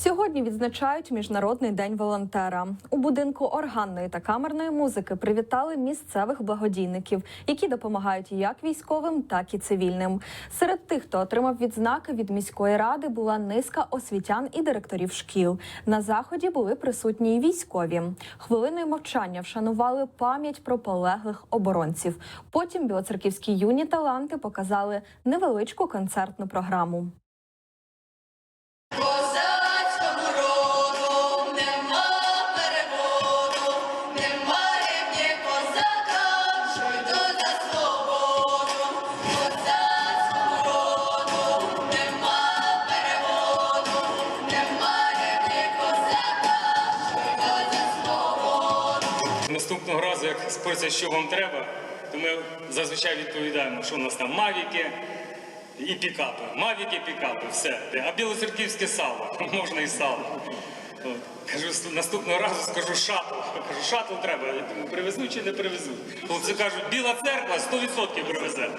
Сьогодні відзначають міжнародний день волонтера. У будинку органної та камерної музики привітали місцевих благодійників, які допомагають як військовим, так і цивільним. Серед тих, хто отримав відзнаки від міської ради, була низка освітян і директорів шкіл. На заході були присутні й військові. Хвилиною мовчання вшанували пам'ять про полеглих оборонців. Потім білоцерківські юні таланти показали невеличку концертну програму. Наступного разу, як спорться, що вам треба, то ми зазвичай відповідаємо, що у нас там мавіки і пікапи. Мавіки, пікапи, все. А білоцерківське сало, можна і сало. Кажу, наступного разу скажу шатл. Кажу, шатл треба. Я думаю, привезу чи не привезу. Хлопці кажуть, біла церква 100% привезе.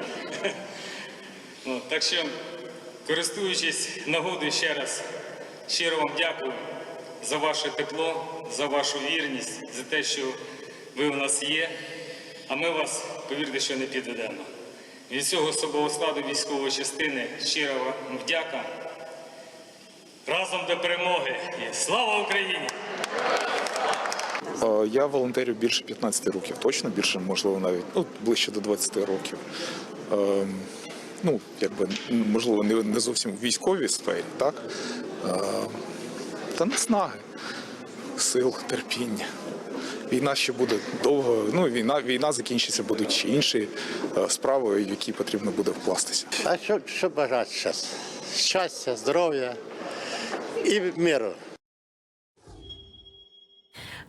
Так що, користуючись нагодою ще раз, щиро вам дякую за ваше тепло, за вашу вірність, за те, що ви у нас є, а ми вас, повірте, що не підведемо. Від цього особового складу військової частини щиро вам вдяка. Разом до перемоги! І слава Україні! Я волонтерю більше 15 років, точно більше, можливо, навіть ну, ближче до 20 років. Ем, ну, якби, можливо, не, не зовсім в військовій сфері, так? Ем, та наснаги, сил, терпіння. Війна ще буде довго. Ну, війна, війна закінчиться, будуть інші е, справи, які потрібно буде вкластися. А що, що бажати зараз? Щастя, здоров'я і миру.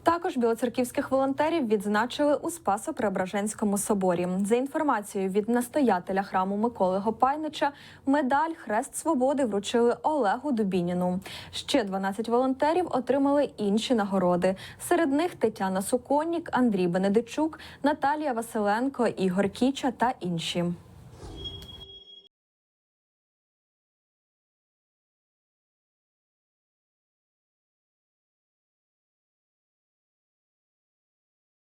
Також білоцерківських волонтерів відзначили у Спасо-Преображенському соборі. За інформацією від настоятеля храму Миколи Гопайнича, медаль Хрест Свободи вручили Олегу Дубініну. Ще 12 волонтерів отримали інші нагороди. Серед них Тетяна Суконнік, Андрій Бенедичук, Наталія Василенко, Ігор Кіча та інші.